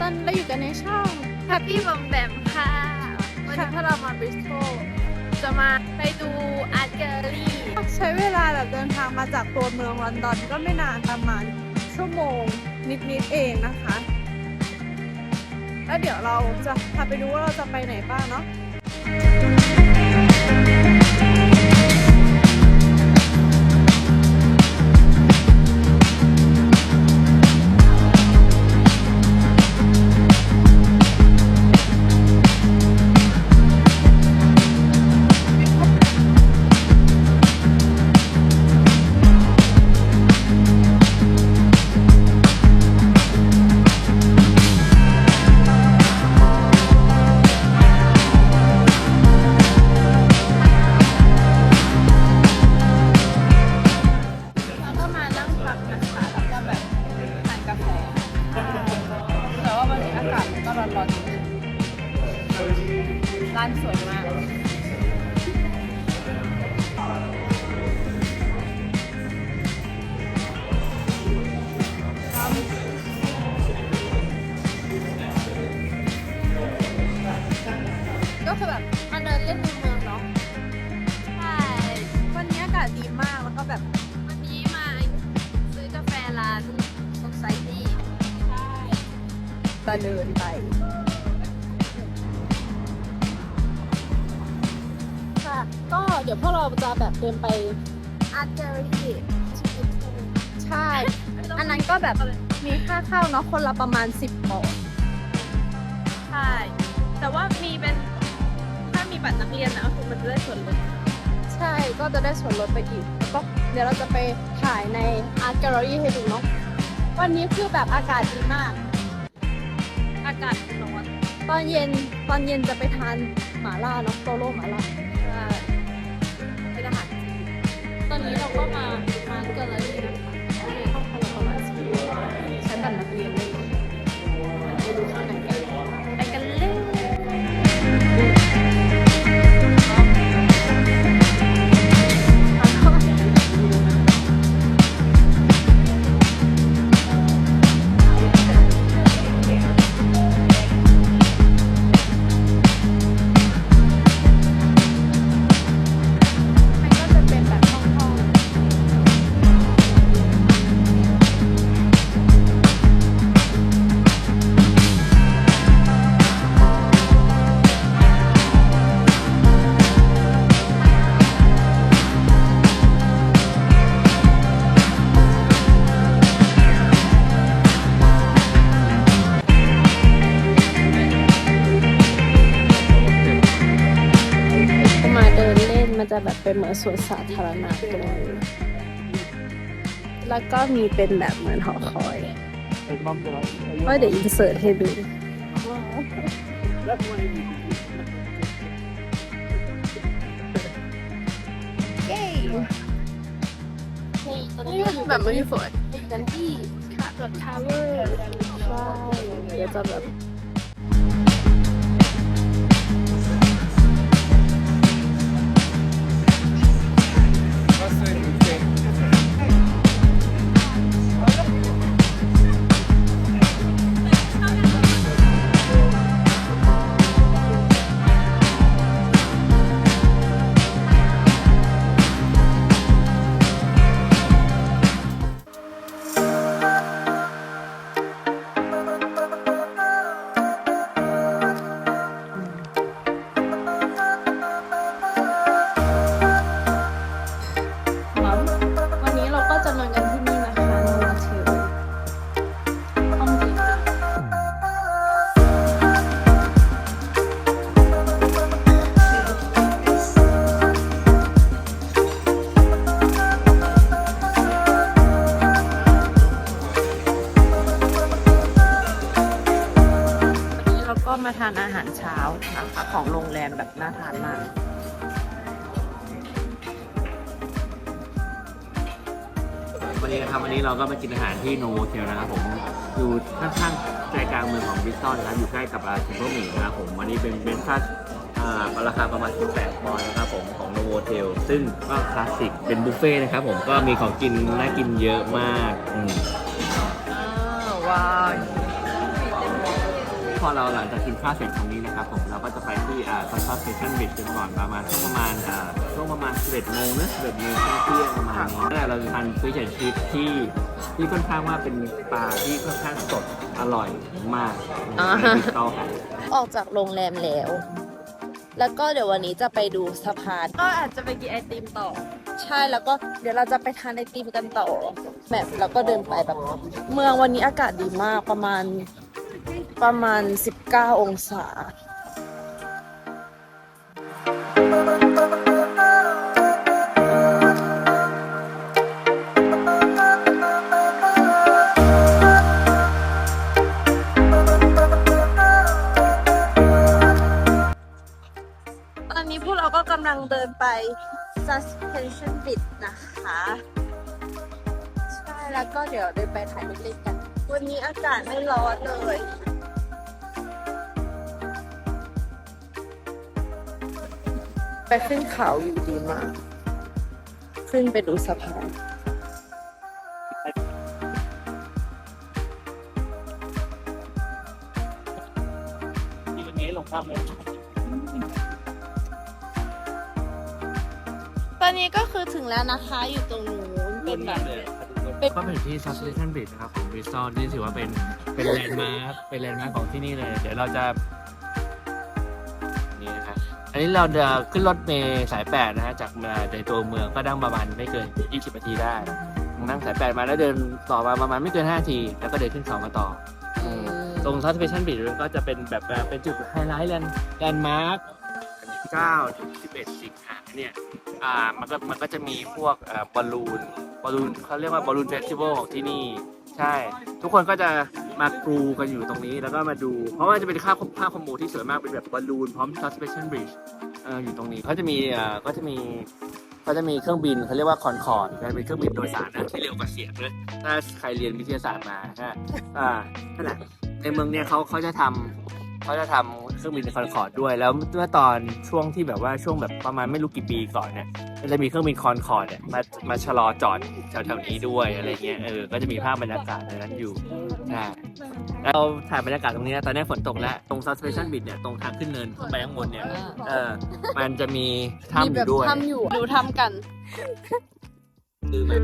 ตอนเราอยู่กันในช่อง Happy บอมแบมค่ะ วันนี้พวกเรามาบริสโตลจะมาไปดูอาร์ตแกลเลอรี่ ใช้เวลาแบบเดินทางมาจากตัวเมืองลอนดอนก็ไม่นานประมาณชั่วโมงนิดๆเองนะคะ แล้วเดี๋ยวเราจะพาไปดูว่าเราจะไปไหนบ้างเนาะ ก็ร้อนๆนิดนึงร้านสวยมาก ก็คือแบบมาเดินเล่นในเมือง จะเดินไปค่ะก็เดี๋ยวพวกเราจะแบบเดินไปอาร์ตแกลเลอรี่ ใช่ อันนั้นก็แบบมีค่าเข้าเนาะคนละประมาณ 10บาทใช่ แต่ว่ามีเป็นถ้ามีบัตรนักเรียนนะก็คือมันจะได้ส่วนลดใช่ก็จะได้ส่วนลดไปอีกแล้วก็เดี๋ยวเราจะไปถ่ายใน Art Gallery ให้ดูเนาะวันนี้คือแบบอากาศดีมากอากาศร้อนตอนเย็นตอนเย็นจะไปทานหมาล่าเนาะโตโร่หมาล่าใช่เป็นอาหารจีนตอนนี้เราก็มาอาร์ตแกลเลอรี่นะคะห้องพันละประมาณสิบใช้บัตรนักเรียน มันจะแบบเป็นเหมือนสวนสาธารณะตรงนี้แล้วก็มีเป็นแบบเหมือนหอคอยว่าเดี๋ยวอินเสิร์ตให้ดูเย้นี่ตอนนี้ก็อยู่แบบไม่มีฝนกันที่ค่ะกดทาวเวอร์ใช่เดี๋ยวจะแบบครับ มาทานอาหารเช้านะคะของโรงแรมแบบน่าทานมากวันนี้นะครับวันนี้เราก็มากินอาหารที่โนโวเทลนะครับผมอยู่ข้างๆใจกลางเมืองของบริสตอลนะครับอยู่ใกล้กับอาเทมเพิลมีนะครับผมวันนี้เป็นเบรคฟาสต์อ่าราคาประมาณ 18ปอนด์นะครับผมของโนโวเทลซึ่งก็คลาสสิกเป็นบุฟเฟ่ต์นะครับผมก็มีของกินน่ากินเยอะมากอืมว้าว พอเราหลังจากกินข้าวเสร็จตรงนี้นะครับผมเราก็จะไปที่อ่าซันซัสสเตชันบิชกันก่อนประมาณช่วงประมาณอ่าช่วงประมาณ11โมงนะ11โมงเที่ยงประมาณนี้นั่นแหละเราจะทานฟิชแอนชิพที่ที่ค่อนข้างว่าเป็นปลาที่ค่อนข้างสดอร่อยมากอ่าในบิสตอลค่ะออกจากโรงแรมแล้ว แล้วก็เดี๋ยววันนี้จะไปดูสะพาน ก็อาจจะไปกินไอติมต่อ ใช่แล้วก็เดี๋ยวเราจะไปทานไอติมกันต่อแบบแล้วก็เดินไปแบบ เมืองวันนี้อากาศดีมากประมาณ ประมาณ 19 องศาตอนนี้พวกเราก็กำลังเดินไป suspension bridge นะคะ ใช่ แล้วก็เดี๋ยวเดินไปถ่ายรูปเล่นกัน วันนี้อากาศไม่ร้อนเลย ขึ้นเขาอยู่ดีมาก ขึ้นไปดูสะพานวันนี้ลงภาพเลยตอนนี้ก็คือถึงแล้วนะคะ อยู่ตรงนู้นเป็นแบบเป็นก็เป็นที่ซัสเ t ชันบิ d นะครับของบริสตอลนี่ถือว่าเป็นเป็นแลนด์มาร์คเป็นแลนด์มาร์คของที่นี่เลย เดี๋ยวเราจะนี่นะครับ อันนี้เราจะขึ้นรถเมล์สาย8นะฮะจากมาในตัวเมืองก็นั่งประมาณไม่เกิน 20นาทีได้ นั่งสาย8มาแล้วเดินต่อมาประมาณไม่เกิน5นาที แล้วก็เดินขึ้นเขามาต่ออืมตรงซัสเ t ชันบิ d ก็จะเป็นแบบว่าเป็นจุดไฮไลท์แลนด์แลนด์มาร์ค9ถึง11สิงหาเนี่ยอ่ามันก็มันก็จะมีพวกอ่าบอลลูนบอลลูนเขาเรียกว่าบอลลูนเฟสติวัลของที่นี่ ใช่ ทุกคนก็จะ มากรูกันอยู่ตรงนี้แล้วก็มาดู เพราะว่าจะเป็นภาพภาพคอมโบที่สวยมากเป็นแบบบอลลูนพร้อม suspension bridge เอออยู่ตรงนี้เขาจะมีอ่าก็จะมีเขาจะมีเครื่องบินเขาเรียกว่าคอนคอร์ดเป็นเครื่องบินโดยสารนะที่เร็วกว่าเสียงเลยถ้าใครเรียนวิทยาศาสตร์มาใช่อ่านั่นแหละในเมืองเนี้ยเขาเขาจะทำเขาจะทำเครื่องบินคอนคอร์ดด้วยแล้วเมื่อตอนช่วงที่แบบว่าช่วงแบบประมาณไม่รู้กี่ปีก่อนเนี่ย จะมีเครื่องบินคอนคอร์ดเนี่ยมามาชะลอจอดแถวๆนี้ด้วยอะไรเงี้ยเออก็จะมีภาพบรรยากาศในนั้นอยู่ใช่แล้วเราถ่ายบรรยากาศตรงนี้ตอนนี้ฝนตกแล้ว ตรง suspension bridge เนี่ยตรงทางขึ้นเนินขึ้นไปข้างบนเนี่ยเออมันจะมีถ้ำอยู่ด้วยทำอยู่ดูทำกันคือมัน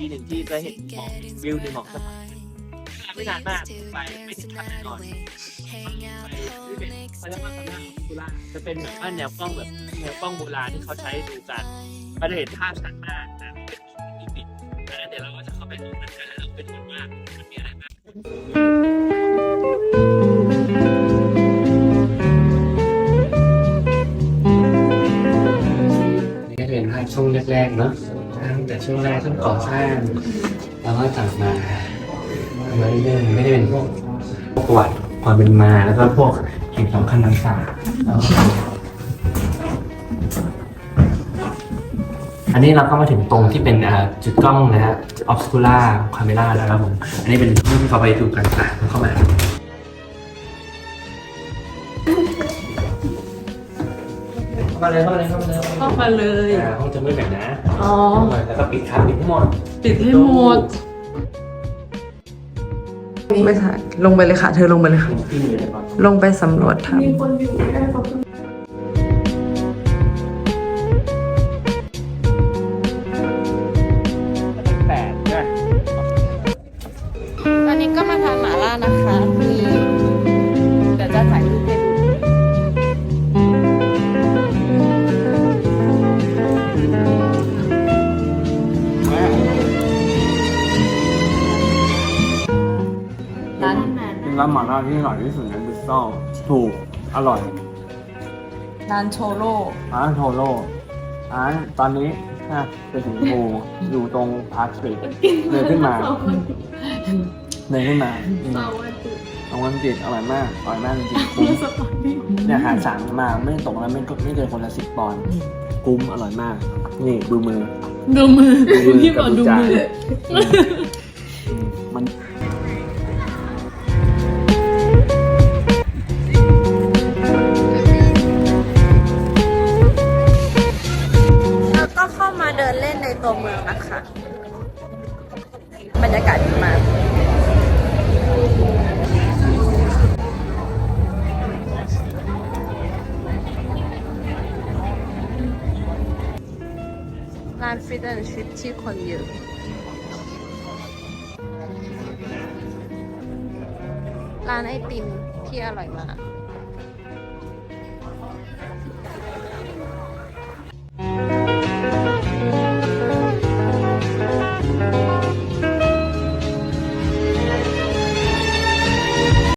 ที่หนึ่งที่จะเห็นหมอกวิวในหมอกสมัยไม่นานมากไปไม่ถึงพันแน่นอนไปที่เป็นเขาเรียกว่าสำนักกุล่าจะเป็นแบบว่าแนวกล้องแบบแนวกล้องโบราณที่เขาใช้ดูกันมันจะเห็นภาพชัดมากนะเป็นมิติดังนั้นเดี๋ยวเราก็จะเข้าไปดูมันกันแล้วเราไปดูกันว่ามันมีอะไรบ้างนี่เป็นภาพช่วงแรกๆเนาะ ตั้งแต่ช่วงแรกช่วงก่อสร้าง แล้วก็ตัดมามาเรื่อยๆไม่ได้เป็นพวกประวัติความเป็นมาแล้วก็พวกสิ่งสำคัญต่างๆอันนี้เราก็มาถึงตรงที่เป็นจุดกล้องนะฮะออฟสคูล่าคาเมล่าแล้วครับผม อันนี้เป็นที่เขาไปดูกันต่างเข้ามา มาเลยเข้ามาเลยเข้ามาเลยเข้ามาเลย อ่าห้องจะมืดแบบนะอ๋อแล้วก็ปิดครับปิดทั้งหมดปิดให้หมดไม่ถ่ายลงไปเลยค่ะ เธอลงไปเลยค่ะที่มีอะไรบ้างลงไปสำรวจทแปดใช่ไหม ตอนนี้ก็มาทานหมาล่านะคะ ที่อร่อยที่สุดในบริสตอลถูกอร่อยร้านโชโร่ร้านโทโร่ร้านตอนนี้นะเป็นถึงโูอยู่ตรงพาร์คสตรีทเดินขึ้นมาเดินขึ้นมาอืมสองวันติดอร่อยมากอร่อยมากจริงๆคุ้มเนี่ยหารสามมาไม่ตกแล้วไม่ไม่เกินคนละสิบปอนด์กุ้มอร่อยมาก นี่ดูมือ ดูมือดูมือพี่บกัอบกดูดูจานมืออื ตัวเมืองนะคะบรรยากาศดีมากร้านฟิตแอนด์ชิพที่คนเยอะร้านไอติมที่อร่อยมาก